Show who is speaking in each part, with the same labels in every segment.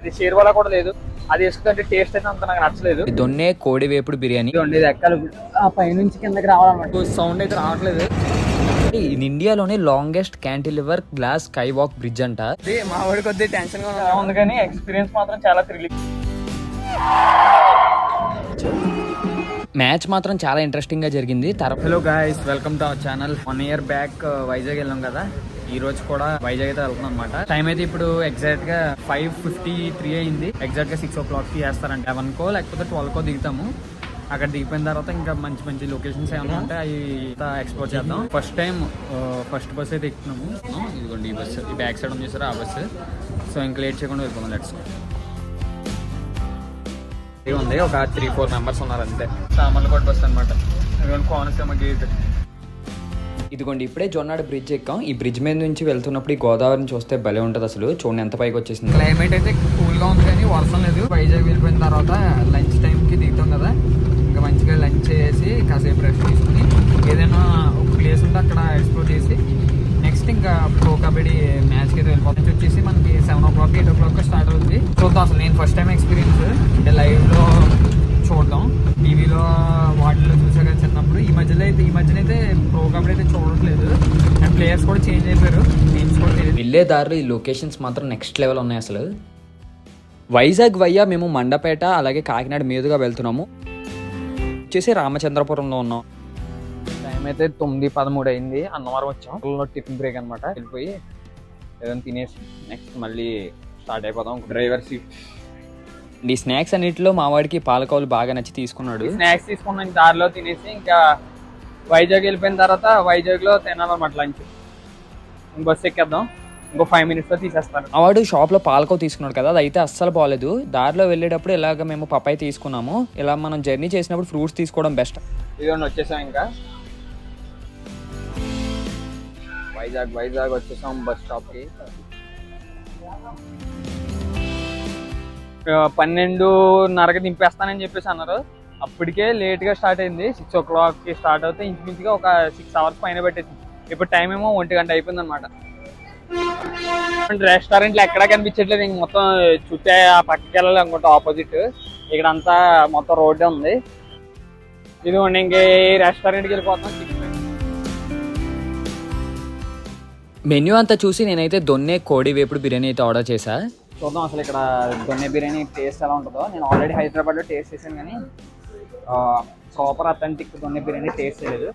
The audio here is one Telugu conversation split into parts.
Speaker 1: అది షేర్వాలా కూడా లేదు. అది వేసుకుంటే టేస్ట్ అయితే అంత నాకు నచ్చలేదు.
Speaker 2: దొన్నే కోడి వేపుడు బిర్యానీ.
Speaker 1: ఇది ఎక్కాలి ఆ పైనుంచి కిందకి రావాలన్నమాట. సౌండ్ అయితే రావట్లేదు.
Speaker 2: ఇది ఇండియాలోనే longest cantilever glass sky walk bridge అంట.
Speaker 1: ఇది మా వాడి కొద్ది టెన్షన్గా ఉంది. కానీ ఎక్స్పీరియన్స్ మాత్రం చాలా థ్రిల్లింగ్
Speaker 2: మ్యాచ్ మాత్రం చాలా ఇంట్రెస్టింగ్గా జరిగింది. తర్వాత
Speaker 1: hello guys welcome to our channel one year back Vizag వెళ్ళాం కదా. ఈ రోజు కూడా వైజాగ్ అయితే వెళ్తున్నాం అనమాట టైం అయితే ఇప్పుడు ఎగ్జాక్ట్గా ఫైవ్ ఫిఫ్టీ త్రీ అయింది. ఎగ్జాక్ట్గా సిక్స్ ఓ క్లాక్కి వేస్తారంట లెవెన్ కో లేకపోతే ట్వెల్వ్ కో దిగుతాము. అక్కడ దిగిపోయిన తర్వాత ఇంకా మంచి మంచి లొకేషన్స్ ఏమైనా ఉంటే అవి ఎక్స్ప్లోర్ చేద్దాం. ఫస్ట్ టైం ఫస్ట్ బస్ అయితే ఎక్కుతున్నాము. ఇదిగోండి ఈ బస్సు ఈ బ్యాక్ సైడ్ ఉంది చూసారా? ఆ బస్సు సో ఇంకా లేట్ చేయకుండా వెళ్ళిపోదాం. లెట్స్ ఇది ఉంది ఒక త్రీ ఫోర్ మెంబర్స్ ఉన్నారు అంతే సామర్లకోట బస్ అనమాట కోనసీమ గేట్
Speaker 2: ఇదిగోండి ఇప్పుడే జొన్నాడు బ్రిడ్జ్ ఎక్కాం. ఈ బ్రిడ్జ్ మీద నుంచి వెళ్తున్నప్పుడు ఈ గోదావరిని చూస్తే భలే ఉంటుంది అసలు. చూడండి ఎంత పైకి వచ్చేసింది.
Speaker 1: క్లైమేట్ అయితే కూల్గా ఉంది కానీ వర్షం లేదు. వైజాగ్ వెళ్ళిపోయిన తర్వాత లంచ్ టైం కి దిగుతాం కదా. ఇంకా మంచిగా లంచ్ చేసి కాసేపు రెస్ట్ తీసుకుని ఏదైనా ఒక ప్లేస్ ఉంటే అక్కడ ఎక్స్ప్లోర్ చేసి నెక్స్ట్ ఇంకా ప్రో కబడ్డీ మ్యాచ్కి అయితే వెళ్ళిపోతాం. వచ్చేసి మనకి seven o'clock eight o'clock start అవుతుంది చూద్దాం అసలు నేను ఫస్ట్ టైం ఎక్స్పీరియన్స్ అంటే లైవ్లో చూడడం టీవీలో వాటిలో చూసాక చిన్నప్పుడు ఈ మధ్యలో అయితే ఈ మధ్యన అయితే ప్రో కబడ్డీ అయితే చూడట్లేదు అండ్ ప్లేయర్స్ కూడా చేంజ్ అయిపోయారు. నేమ్స్ కూడా
Speaker 2: వెళ్ళే దారిలో ఈ లొకేషన్స్ మాత్రం నెక్స్ట్ లెవెల్ ఉన్నాయి అసలు. వైజాగ్ వయ్యా మేము మండపేట అలాగే కాకినాడ మీదుగా వెళ్తున్నాము. వచ్చేసి రామచంద్రపురంలో ఉన్నాం. టైం అయితే తొమ్మిది పదమూడు అయింది. అన్నవరం వచ్చాం. టిఫిన్ బ్రేక్ అనమాట వెళ్ళిపోయి ఏదైనా తినేసి నెక్స్ట్ మళ్ళీ స్టార్ట్ అయిపోదాం డ్రైవర్ సీట్ ఈ స్నాక్స్ అన్నిటిలో మా వాడికి పాలకౌలు బాగా నచ్చి తీసుకున్నాడు.
Speaker 1: స్నాక్స్ తీసుకున్నాం. దారిలో తినేసి ఇంకా వైజాగ్ వెళ్ళిపోయిన తర్వాత వైజాగ్లో తినాలన్నమాట లంచ్. బస్ ఎక్కేద్దాం. ఇంకో ఫైవ్ మినిట్స్లో తీసేస్తాను
Speaker 2: మా వాడు షాప్లో పాలకో తీసుకున్నాడు కదా అది అయితే అస్సలు బాగాలేదు దారిలో వెళ్ళేటప్పుడు ఇలాగ మేము పప్పాయి తీసుకున్నాము ఇలా మనం జర్నీ చేసినప్పుడు ఫ్రూట్స్ తీసుకోవడం బెస్ట్
Speaker 1: ఇదిగోండి వచ్చేసాం ఇంకా. వైజాగ్ వైజాగ్ వచ్చేసాం బస్ స్టాప్కి. ఆ, పన్నెండున్నరకి దింపేస్తానని చెప్పేసి అన్నారు. అప్పటికే లేట్గా స్టార్ట్ అయింది. సిక్స్ ఓ క్లాక్కి స్టార్ట్ అవుతే ఇంచుమించుగా ఒక సిక్స్ అవర్స్ పైన పెట్టేసింది. ఇప్పుడు టైం ఏమో ఒంటి గంట అయిపోయింది అనమాట రెస్టారెంట్లు ఎక్కడా కనిపించట్లేదు. ఇంక మొత్తం చుట్టే ఆ పక్కకి వెళ్ళాలి అనుకుంటా ఆపోజిట్ ఇక్కడ అంతా మొత్తం రోడ్డే ఉంది. ఇదిగోండి ఇంక రెస్టారెంట్కి వెళ్ళిపోతాం
Speaker 2: మెన్యూ అంతా చూసి నేనైతే దొన్నే కోడి వేపుడు బిర్యానీ అయితే ఆర్డర్ చేశా.
Speaker 1: చూద్దాం అసలు ఇక్కడ దొన్నె బిర్యానీ టేస్ట్ ఎలా ఉంటుందో. నేను ఆల్రెడీ హైదరాబాద్లో టేస్ట్ చేశాను కానీ proper authentic donne biryani taste చేయలేదు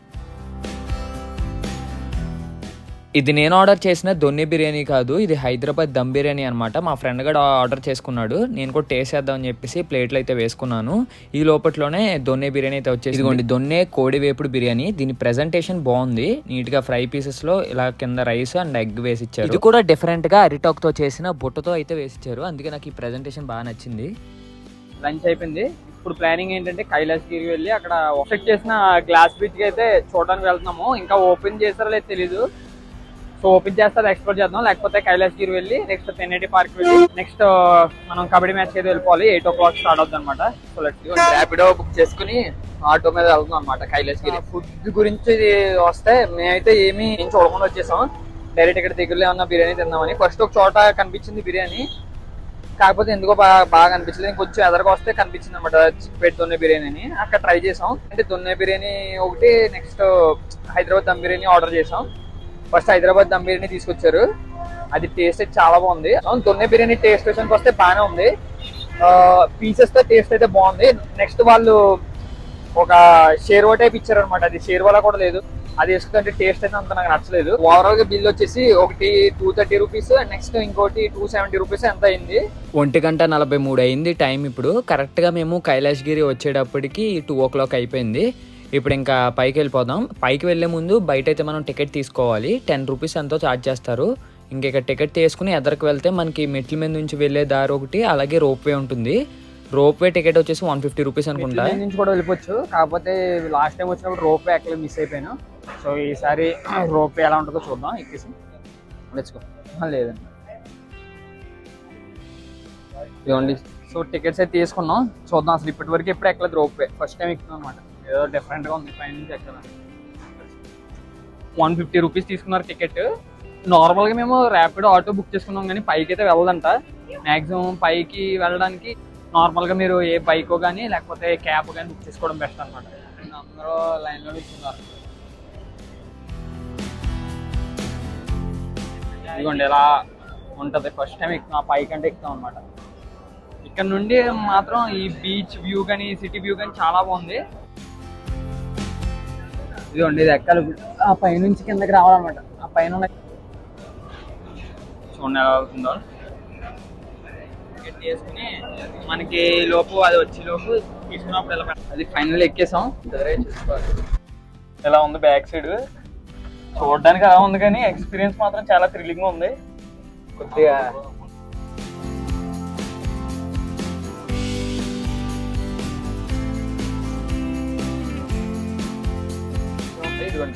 Speaker 2: ఇది నేను ఆర్డర్ చేసిన దొన్నె బిర్యానీ కాదు ఇది హైదరాబాద్ దమ్ బిర్యానీ అనమాట మా ఫ్రెండ్ కూడా ఆర్డర్ చేసుకున్నాడు. నేను కూడా టేస్ట్ చేద్దాం అని చెప్పేసి ప్లేట్లు అయితే వేసుకున్నాను. ఈ లోపట్లోనే దొన్నె బిర్యానీ అయితే వచ్చేసి ఇదిగోండి దొన్నె కోడి వేపుడు బిర్యానీ. దీని ప్రెజెంటేషన్ బాగుంది. నీట్గా ఫ్రై పీసెస్లో ఇలా కింద రైస్ అండ్ ఎగ్ వేసి ఇచ్చారు ఇది కూడా డిఫరెంట్గా అరిటాక్తో చేసిన బుట్టతో అయితే వేసి ఇచ్చారు అందుకే నాకు ఈ ప్రెజెంటేషన్ బాగా నచ్చింది.
Speaker 1: లంచ్ అయిపోయింది. ఇప్పుడు ప్లానింగ్ ఏంటంటే కైలాసగిరి వెళ్ళి అక్కడ సెట్ చేసిన గ్లాస్ బ్రిడ్జ్ అయితే చూడడానికి వెళ్తున్నాము. ఇంకా ఓపెన్ చేస్తారో లేదు తెలీదు. సో ఓపెన్ చేస్తారు ఎక్స్ప్లోర్ చేద్దాం. లేకపోతే కైలాసగిరి వెళ్ళి నెక్స్ట్ తెన్నేటి పార్క్ వెళ్ళి నెక్స్ట్ మనం కబడ్డీ మ్యాచ్ అయితే వెళ్ళిపోవాలి. ఎయిట్ ఓ క్లాక్ స్టార్ట్ అవుతుంది అనమాట సో లెట్స్ ర్యాపిడో బుక్ చేసుకుని ఆటో మీద వెళ్తున్నాం అనమాట కైలాసగిరి ఫుడ్ గురించి వస్తే మేమైతే ఏమీ ఏం చూడకుండా వచ్చేసాం. డైరెక్ట్ ఇక్కడ దగ్గరలో ఉన్న బిర్యానీ తిందామని. ఫస్ట్ ఒక చోట కనిపించింది బిర్యానీ. కాకపోతే ఎందుకో బాగా బాగా అనిపించలేదు. కొంచెం ఎదరకు వస్తే కనిపించింది అనమాట చిక్పేట్ దొన్నె బిర్యానీ అని. అక్కడ ట్రై చేసాం. అంటే దొన్నె బిర్యానీ ఒకటి నెక్స్ట్ హైదరాబాద్ దమ్ బిర్యానీ ఆర్డర్ చేసాం. ఫస్ట్ హైదరాబాద్ దమ్ బిర్యానీ తీసుకొచ్చారు. అది టేస్ట్ అయితే చాలా బాగుంది. అవును, దొన్నె బిర్యానీ టేస్ట్ విషయానికి వస్తే బాగానే ఉంది. పీసెస్తో టేస్ట్ అయితే బాగుంది. నెక్స్ట్ వాళ్ళు ఒక షేర్వా టైప్ ఇచ్చారు అనమాట అది షేర్వాలా కూడా లేదు. అది వేసుకుంటే టేస్ట్ అయితే అంత నాకు నచ్చలేదు. ఓవరాల్గా బిల్ వచ్చేసి ఒకటి టూ థర్టీ రూపీస్ నెక్స్ట్ ఇంకోటి టూ సెవెంటీ రూపీస్ ఎంత అయింది?
Speaker 2: ఒంటి గంట నలభై మూడు అయింది టైం ఇప్పుడు. కరెక్ట్గా మేము కైలాసగిరి వచ్చేటప్పటికి టూ ఓ క్లాక్ అయిపోయింది. ఇప్పుడు ఇంకా పైకి వెళ్ళిపోదాం. పైకి వెళ్ళే ముందు బయట అయితే మనం టికెట్ తీసుకోవాలి. టెన్ రూపీస్ ఎంతో ఛార్జ్ చేస్తారు. ఇంకా ఇక్కడ టికెట్ తీసుకుని ఎదరికి వెళ్తే మనకి మెట్ల మీద నుంచి వెళ్ళే దారి ఒకటి అలాగే రోప్ వే ఉంటుంది. రోప్ వే టికెట్ వచ్చేసి వన్ ఫిఫ్టీ రూపీస్ అనుకుంటా.
Speaker 1: నుంచి కూడా వెళ్ళిపోవచ్చు. కాకపోతే లాస్ట్ టైం వచ్చినప్పుడు రోప్ ఎక్కడ మిస్ అయిపోయాను. సో ఈసారి రోప్ ఎలా ఉంటుందో చూద్దాం. ఎక్కేసి. లెచ్చుకో లేదండి. ఇదిగోండి. సో టికెట్స్ అయితే తీసుకున్నాం. చూద్దాం అసలు ఇప్పటి వరకు ఎప్పుడు ఎక్కలేదు రోప్ వే. ఫస్ట్ టైం ఎక్కుతున్నాం అనమాట ఏదో డిఫరెంట్గా ఉంది పైన నుంచి ఎక్కడ. వన్ ఫిఫ్టీ రూపీస్ తీసుకున్నారు టికెట్ నార్మల్గా మేము ర్యాపిడ్ ఆటో బుక్ చేసుకున్నాం కానీ పైకి అయితే వెళ్ళదంట. మ్యాక్సిమం పైకి వెళ్ళడానికి నార్మల్గా మీరు ఏ బైక్ కానీ లేకపోతే క్యాబ్ కానీ బుక్ చేసుకోవడం బెస్ట్ అనమాట అందరూ లైన్లో నిల్చున్నారు ఇదిగోండి ఇలా ఉంటుంది. ఫస్ట్ టైం ఎక్కుతాం ఆ పైకి అంటే ఎక్కుతాం అనమాట ఇక్కడ నుండి మాత్రం ఈ బీచ్ వ్యూ కానీ సిటీ వ్యూ కానీ చాలా బాగుంది. ఇదిగోండి ఇది ఎక్కాలి. ఇప్పుడు. ఆ పైనుంచి కిందకి రావాలన్నమాట. ఆ పైన చూడండి ఎలా అవుతుందో. మనకి లోపు అది వచ్చే లోపు తీసుకున్నప్పుడు ఎలా. అది ఫైనల్ ఎక్కేసాం. సరే చూసుకోవాలి. ఎలా ఉంది బ్యాక్ సైడ్? చూడడానికి అలా ఉంది కానీ ఎక్స్పీరియన్స్ మాత్రం చాలా థ్రిల్లింగ్ ఉంది. కొద్దిగా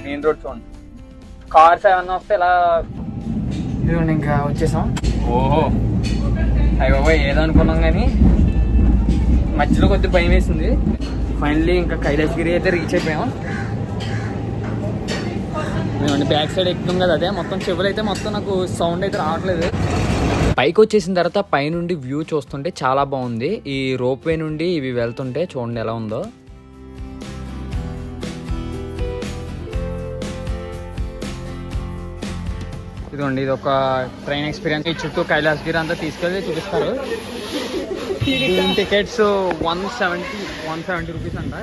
Speaker 1: మెయిన్ రోడ్ చూడండి. కార్స్ ఏమన్నా వస్తే ఇలా ఇదిగోండి ఇంకా వచ్చేసాం. ఓహో. అయ్యి బాబాయ్ ఏదో అనుకున్నాం కానీ మధ్యలో కొద్దిగా భయం వేసింది. ఫైనల్లీ ఇంకా కైలాసగిరి అయితే రీచ్ అయిపోయాం. మేమండి బ్యాక్ సైడ్ ఎక్కుతాం కదా అదే మొత్తం చెవులు అయితే మొత్తం నాకు సౌండ్ అయితే రావట్లేదు.
Speaker 2: పైకి వచ్చేసిన తర్వాత పైనుండి వ్యూ చూస్తుంటే చాలా బాగుంది. ఈ రోప్ వే నుండి ఇవి వెళ్తుంటే చూడండి ఎలా ఉందో.
Speaker 1: ఇదిగోండి ఇది ఒక ట్రైన్ ఎక్స్పీరియన్స్ ఈ చుట్టూ కైలాసగిరి అంతా తీసుకెళ్ళి చూపిస్తారు. దీని tickets one seventy one seventy rupees అంట.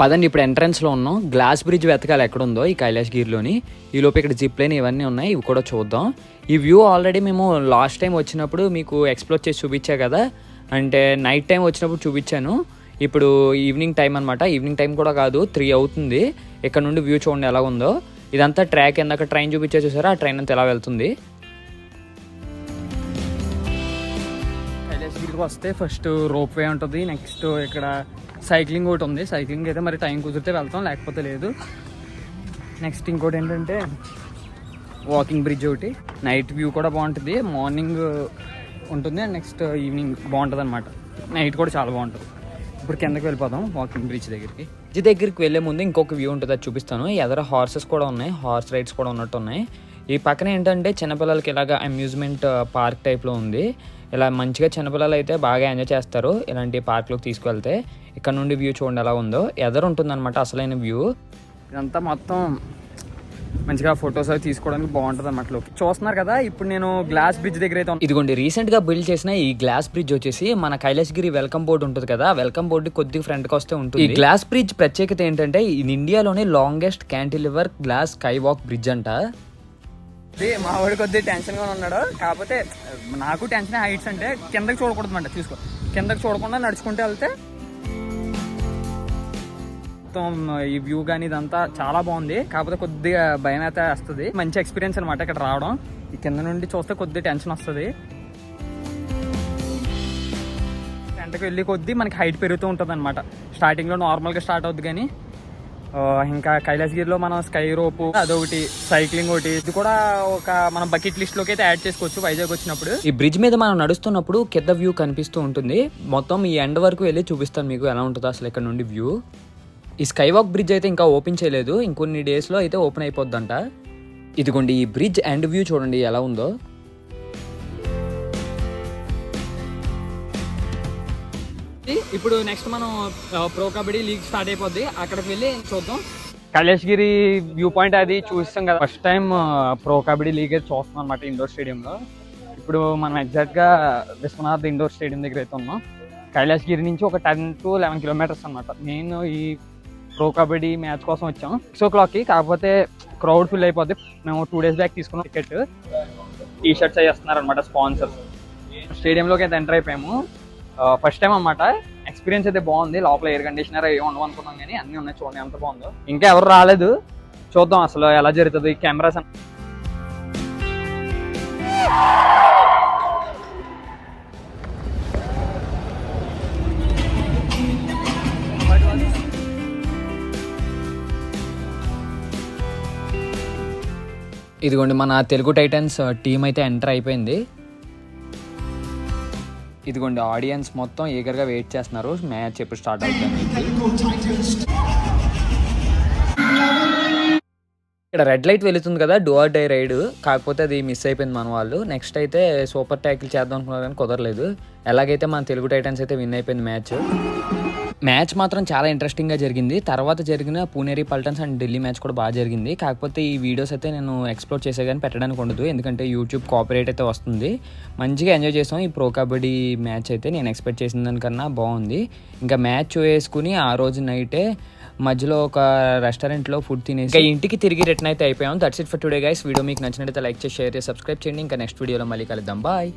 Speaker 2: పదండి ఇప్పుడు ఎంట్రన్స్లో ఉన్నాం. గ్లాస్ బ్రిడ్జ్ వెతకాలి ఎక్కడ ఉందో ఈ కైలాసగిరిలోని ఈ లోపు ఇక్కడ జిప్ లైన్ ఇవన్నీ ఉన్నాయి ఇవి కూడా చూద్దాం. ఈ వ్యూ ఆల్రెడీ మేము లాస్ట్ టైం వచ్చినప్పుడు మీకు ఎక్స్ప్లోర్ చేసి చూపించా కదా. అంటే నైట్ టైం వచ్చినప్పుడు చూపించాను. ఇప్పుడు ఈవినింగ్ టైం అనమాట ఈవినింగ్ టైం కూడా కాదు త్రీ అవుతుంది. ఇక్కడ నుండి వ్యూ చూడండి ఎలా ఉందో. ఇదంతా ట్రాక్ ఎందాక ట్రైన్ చూపించే చూసారా? ఆ ట్రైన్ అంతా ఎలా వెళ్తుంది?
Speaker 1: కైలాసగిరికి వస్తే ఫస్ట్ రోప్ వే ఉంటుంది నెక్స్ట్ ఇక్కడ సైక్లింగ్ ఒకటి ఉంది. సైక్లింగ్ అయితే మరి టైం కుదిరితే వెళ్తాం లేకపోతే లేదు. నెక్స్ట్ ఇంకోటి ఏంటంటే వాకింగ్ బ్రిడ్జ్ ఒకటి. నైట్ వ్యూ కూడా బాగుంటుంది. మార్నింగ్ ఉంటుంది అండ్ నెక్స్ట్ ఈవినింగ్ బాగుంటుంది అనమాట నైట్ కూడా చాలా బాగుంటుంది. ఇప్పుడు కిందకి వెళ్ళిపోదాం వాకింగ్ బ్రిడ్జ్ దగ్గరికి.
Speaker 2: బ్రిడ్జ్ దగ్గరికి వెళ్ళే ముందు ఇంకొక వ్యూ ఉంటుంది అది చూపిస్తాను. ఎదర హార్సెస్ కూడా ఉన్నాయి హార్స్ రైడ్స్ కూడా ఉన్నట్టు ఉన్నాయి. ఈ పక్కన ఏంటంటే చిన్నపిల్లలకి ఇలాగ అమ్యూజ్మెంట్ పార్క్ టైప్లో ఉంది. ఇలా మంచిగా చిన్నపిల్లలు అయితే బాగా ఎంజాయ్ చేస్తారు ఇలాంటి పార్క్లోకి తీసుకువెళ్తే. ఇక్కడ నుండి వ్యూ చూడండి ఎలా ఉందో. ఎదరు ఉంటుందన్నమాట అసలైన వ్యూ
Speaker 1: ఇదంతా మొత్తం మంచిగా ఫొటోస్ అవి తీసుకోవడానికి బాగుంటుంది అన్నమాట లోకి. చూస్తున్నారు కదా ఇప్పుడు నేను గ్లాస్ బ్రిడ్జ్ దగ్గర అయితే.
Speaker 2: ఇదిగోండి రీసెంట్గా బిల్డ్ చేసిన ఈ గ్లాస్ బ్రిడ్జ్ వచ్చేసి మన కైలాసగిరి వెల్కమ్ బోర్డు ఉంటుంది కదా వెల్కమ్ బోర్డు కొద్దిగా ఫ్రంట్కి వస్తే ఉంటుంది. ఈ గ్లాస్ బ్రిడ్జ్ ప్రత్యేకత ఏంటంటే ఇది ఇండియాలోనే longest cantilever glass sky walk bridge అంట.
Speaker 1: ఇది మా వాడు కొద్దిగా టెన్షన్గా ఉన్నాడు. కాకపోతే నాకు టెన్షన్ హైట్స్ అంటే కిందకి చూడకూడదు అంట చూసుకో కిందకి చూడకుండా నడుచుకుంటూ వెళ్తే మొత్తం ఈ వ్యూ కానీ ఇదంతా చాలా బాగుంది. కాకపోతే కొద్దిగా భయం అయితే వస్తుంది. మంచి ఎక్స్పీరియన్స్ అనమాట ఇక్కడ రావడం. ఈ కింద నుండి చూస్తే కొద్దిగా టెన్షన్ వస్తుంది. ఎండకి వెళ్ళి కొద్దీ మనకి హైట్ పెరుగుతూ ఉంటుంది అనమాట స్టార్టింగ్లో నార్మల్గా స్టార్ట్ అవుద్ది కానీ ఇంకా కైలాసగిరిలో మనం స్కై రోపు అదొకటి సైక్లింగ్ ఒకటి ఇది కూడా ఒక మనం బకెట్ లిస్ట్లోకి అయితే యాడ్ చేసుకోవచ్చు వైజాగ్ వచ్చినప్పుడు.
Speaker 2: ఈ బ్రిడ్జ్ మీద మనం నడుస్తున్నప్పుడు కింద వ్యూ కనిపిస్తూ ఉంటుంది. మొత్తం ఈ ఎండ్ వరకు వెళ్ళి చూపిస్తాను మీకు ఎలా ఉంటుందో అసలు ఇక్కడ నుండి వ్యూ ఈ స్కై వాక్ బ్రిడ్జ్ అయితే ఇంకా ఓపెన్ చేయలేదు. ఇంకొన్ని డేస్లో అయితే ఓపెన్ అయిపోద్దంట. ఇదిగోండి ఈ బ్రిడ్జ్ ఎండ్ వ్యూ చూడండి ఎలా ఉందో.
Speaker 1: ఇప్పుడు నెక్స్ట్ మనం ప్రో కబడ్డీ లీగ్ స్టార్ట్ అయిపోద్ది. అక్కడికి వెళ్ళి చూద్దాం. కైలాసగిరి వ్యూ పాయింట్ అది చూస్తాం కదా. First time pro kabaddi league అయితే చూస్తాం అనమాట ఇండోర్ స్టేడియంలో ఇప్పుడు మనం ఎగ్జాక్ట్గా విశ్వనాథ్ ఇండోర్ స్టేడియం దగ్గర అయితే ఉన్నాం. కైలాసగిరి నుంచి ఒక టెన్ టు లెవెన్ కిలోమీటర్స్ అనమాట నేను ఈ ప్రో కబడ్డీ మ్యాచ్ కోసం వచ్చాం. సిక్స్ ఓ క్లాక్కి కాకపోతే క్రౌడ్ ఫిల్ అయిపోద్ది. మేము టూ డేస్ బ్యాక్ తీసుకున్నాం టికెట్ టీ షర్ట్స్ అవి వస్తున్నారు అనమాట స్పాన్సర్స్ స్టేడియంలోకి అయితే ఎంటర్ అయిపోయాము. ఫస్ట్ టైం అన్నమాట. ఎక్స్పీరియన్స్ అయితే బాగుంది. లోపల ఎయిర్ కండిషనర్ ఏమి ఉండవు అనుకున్నాం కానీ అన్నీ ఉన్నాయి చూడండి ఎంత బాగుందో. ఇంకా ఎవరు రాలేదు. చూద్దాం అసలు ఎలా జరుగుతుంది. కెమెరాస్
Speaker 2: ఇదిగోండి మన తెలుగు టైటన్స్ టీం అయితే ఎంటర్ అయిపోయింది. ఇదిగోండి ఆడియన్స్ మొత్తం ఈగర్గా వెయిట్ చేస్తున్నారు. మ్యాచ్ ఎప్పుడు స్టార్ట్ అవుతుంది? ఇక్కడ రెడ్ లైట్ వెళుతుంది కదా డోర్ డై రైడ్. కాకపోతే అది మిస్ అయిపోయింది మన వాళ్ళు. నెక్స్ట్ అయితే సూపర్ ట్యాకిల్ చేద్దాం అనుకున్నారు కానీ కుదరలేదు. ఎలాగైతే మన తెలుగు టైటన్స్ అయితే విన్ అయిపోయింది మ్యాచ్. మ్యాచ్ మాత్రం చాలా ఇంట్రెస్టింగ్గా జరిగింది. తర్వాత జరిగిన పూనేరి పల్టన్స్ అండ్ ఢిల్లీ మ్యాచ్ కూడా బాగా జరిగింది. కాకపోతే ఈ వీడియోస్ అయితే నేను ఎక్స్ప్లోర్ చేసే కానీ పెట్టడానికి ఉండదు. ఎందుకంటే యూట్యూబ్ కాపరేట్ అయితే వస్తుంది. మంచిగా ఎంజాయ్ చేసాం. ఈ ప్రో కబడ్డీ మ్యాచ్ అయితే నేను ఎక్స్పెక్ట్ చేసిన దానికన్నా బాగుంది. ఇంకా మ్యాచ్ వేసుకుని ఆ రోజు నైటే మధ్యలో ఒక రెస్టారెంట్లో ఫుడ్ తినేసి ఇంకా ఇంటికి తిరిగి రిటర్న్ అయితే అయిపోయాం. That's it for today guys video మీకు నచ్చినట్లయితే లైక్ చేసి షేర్ చేసి సబ్స్క్రైబ్ చేయండి. ఇంకా నెక్స్ట్ వీడియోలో మళ్ళీ కలుద్దాం. బాయ్